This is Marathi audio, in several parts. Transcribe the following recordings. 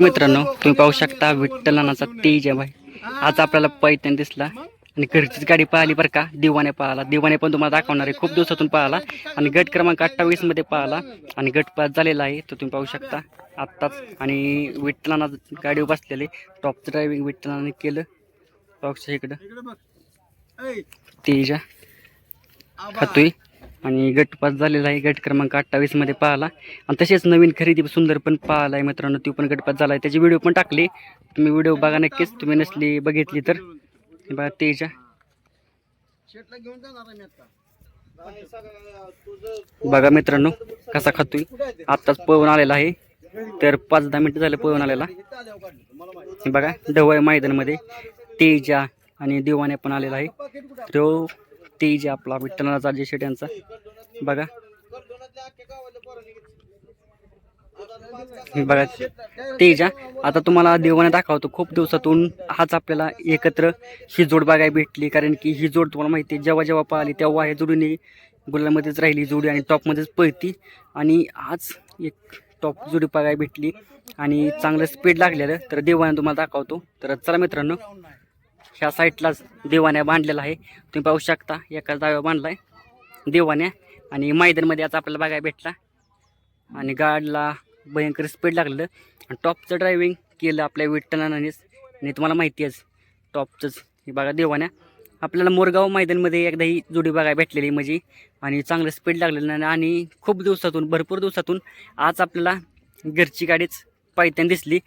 मित्रांनो तुम्ही पाहू शकता विठ्ठलानाचा तेज आहे बाई आज आपल्याला पैठण दिसला आणि घरचीच गाडी पाहिली बरं का दिवाने पाहिला दिवाने पण तुम्हाला दाखवणार आहे. खूप दिवसातून पाहिला आणि गट क्रमांक अठ्ठावीसमध्ये पाहिला आणि गट पास झालेला आहे. तो तुम्ही पाहू शकता आत्ताच आणि विठ्ठलाना गाडी बसलेली. टॉपचं ड्रायव्हिंग विठ्ठलाने केलं. पाहू शकता इकडं. तेजा खातोय? आणि गट पास झालेला आहे. गट क्रमांक अठ्ठावीसमध्ये पाहिला. आणि तसेच नवीन खरेदी सुंदर पण पाहिला आहे मित्रांनो. ती पण गट पास झाला आहे त्याची व्हिडिओ पण टाकली. तुम्ही व्हिडिओ बघा नक्कीच. तुम्ही नसली बघितली तर. बघा तेजा. बघा मित्रांनो कसा खातोय. आत्ताच पळून आलेला आहे. तर पाच दहा मिनिटं झाले पळून आलेला. बघा ढवळ मैदानमध्ये तेजा आणि दिवाने पण आलेला आहे. तो तेज आपला विठ्ठलनाथ जे शेट यांचा बघा. बघा तेजा आता तुम्हाला देवाने दाखवतो खूप दिवसातून हाच आपल्याला एकत्र ही जोड बघायला भेटली कारण की ही जोड तुम्हाला माहिती आहे जेव्हा जेव्हा पाहिली तेव्हा ह्या जोडीने गुलामध्येच राहिली जोडी आणि टॉपमध्येच पळती. आणि आज एक टॉप जोडी बघायला भेटली आणि चांगलं स्पीड लागलेलं. तर देवाने तुम्हाला दाखवतो. तर चला मित्रांनो ह्या साईडलाच देवाण्या बांधलेला आहे. तुम्ही पाहू शकता एकाच दाव्या आहे देवाण्या. आणि मैदानमध्ये आज आपल्याला बघायला भेटला. आणि गाडीला भयंकर स्पीड लागलेलं. आणि टॉपचं ड्रायव्हिंग केलं आपल्या विठ्ठलानेच आणि तुम्हाला माहिती आहेच टॉपचंच हे बघा देवाण्या. आपल्याला मोरगाव मैदानमध्ये एकदा ही जोडी बघायला भेटलेली म्हणजे आणि चांगलं स्पीड लागलेलं आणि- आणि खूप दिवसातून भरपूर दिवसातून आज आपल्याला घरची गाडीच पायथ्यान दिसली.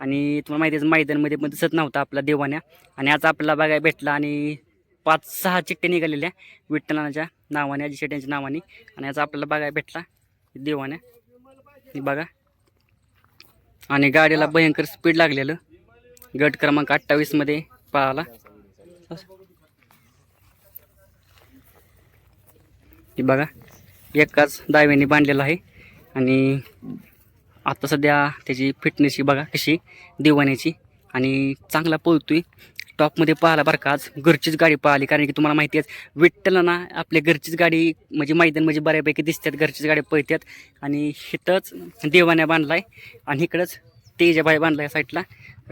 आणि तुम्हाला माहिती आहे मैदानमध्ये पण दिसत नव्हता आपला देवाण्या. आणि आज आपला बघायला भेटला आणि पाच सहा चिठ्ठ्या निघालेल्या विठ्ठलाच्या नावाने अजित शेट नावाने. आणि आज आपल्याला बघायला भेटला देवाण्या. बघा. आणि गाडीला भयंकर स्पीड लागलेलं. गट क्रमांक अठ्ठावीसमध्ये पळाला. हे बघा. एकाच दाव्याने बांधलेला आहे. आणि आता सध्या त्याची फिटनेस ही बघा कशी दिवाण्याची आणि चांगला पळतोय. टॉपमध्ये पाहिला बरं का आज घरचीच गाडी पाहिली. कारण की तुम्हाला माहिती आहे विठ्ठला ना आपल्या घरचीच गाडी म्हणजे मैदान म्हणजे बऱ्यापैकी दिसतात घरचीच गाडी पळतात. आणि इथंच देवाण्या आहे आणि इकडंच तेजाबाई बांधला आहे साईडला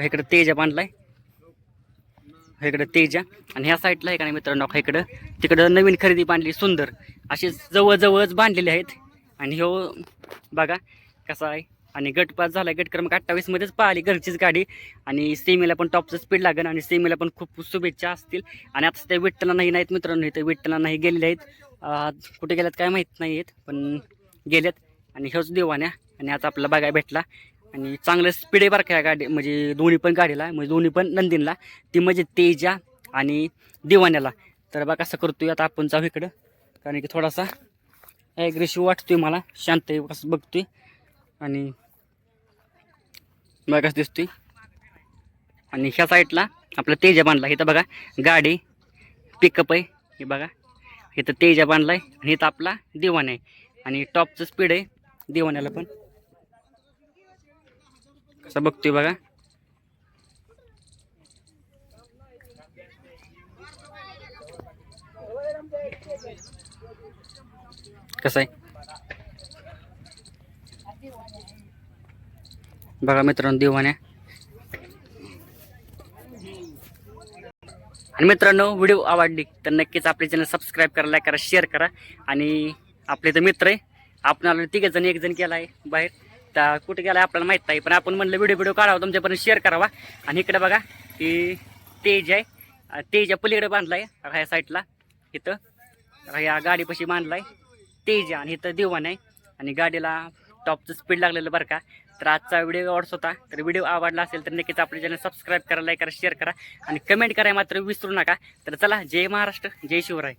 इकडं तेजा बांधला आहे इकडं तेजा. आणि ह्या साईडला आहे का नाही मित्रांनो का इकडं. तिकडं नवीन खरेदी बांधली सुंदर. असे जवळजवळच बांधलेले आहेत. आणि ह्यो बघा कसा आहे. आणि गट पास झाला गट क्रमांक अठ्ठावीसमध्येच पाहिली घरचीच गाडी. आणि सेमीला पण टॉपचं स्पीड लागेल आणि सेमीला पण खूप शुभेच्छा असतील. आणि आता त्या विठ्ठला नाही नाहीत मित्रांनो इथे विठ्ठला नाही गेलेले आहेत. आज कुठे गेल्यात काय माहीत नाही आहेत पण गेलेत. आणि ह्योच देवाण्या. आणि आता आपला बघायला भेटला. आणि चांगलं स्पीड आहे बरं का गाडी म्हणजे दोन्ही पण गाडीला म्हणजे दोन्ही पण नंदीनला. ती म्हणजे तेजा आणि दिवाण्याला. तर बघा कसं करतोय आता आपण जाऊ इकडं. कारण की थोडासा ॲग्रेसिव्ह वाटतोय मला. शांत आहे कसं बघतोय. आणि बघाच कसं दिसतोय. आणि ह्या साईडला आपला तेजा बांधला. इथं बघा गाडी पिकअप आहे. हे बघा इथं तेजा बांधलाय. आणि इथं आपला दिवाण आहे. आणि टॉपचं स्पीड आहे दिवाण्याला पण. कसं बघतोय बघा. कसं आहे? बघा मित्रांनो दिवाण्या आणि मित्रांनो व्हिडिओ आवडली तर नक्कीच आपले चॅनल सबस्क्राईब करा लाईक करा शेअर करा. आणि आपले तर मित्र आहे. आपण तिघे जण एक जण गेला आहे बाहेर. तर कुठे गेला आपल्याला माहीत नाही पण आपण म्हणलं व्हिडिओ व्हिडिओ काढावा तुमच्यापर्यंत शेअर करावा. आणि इकडे बघा की तेज आहे. अं, तेजा पलीकडे बांधलाय ह्या साईडला इथं. ह्या गाडीपाशी बांधलाय. तेज आहे आणि इथं दिवाण आहे. आणि गाडीला टॉपचं स्पीड लागलेलं बरं का. तर आजचा व्हिडिओ आवडत होता. तर व्हिडिओ आवडला असेल तर नक्कीच आपले चॅनल सबस्क्राईब करा लाईक करा शेअर करा आणि कमेंट करा मात्र विसरू नका. तर चला जय महाराष्ट्र जय शिवराय.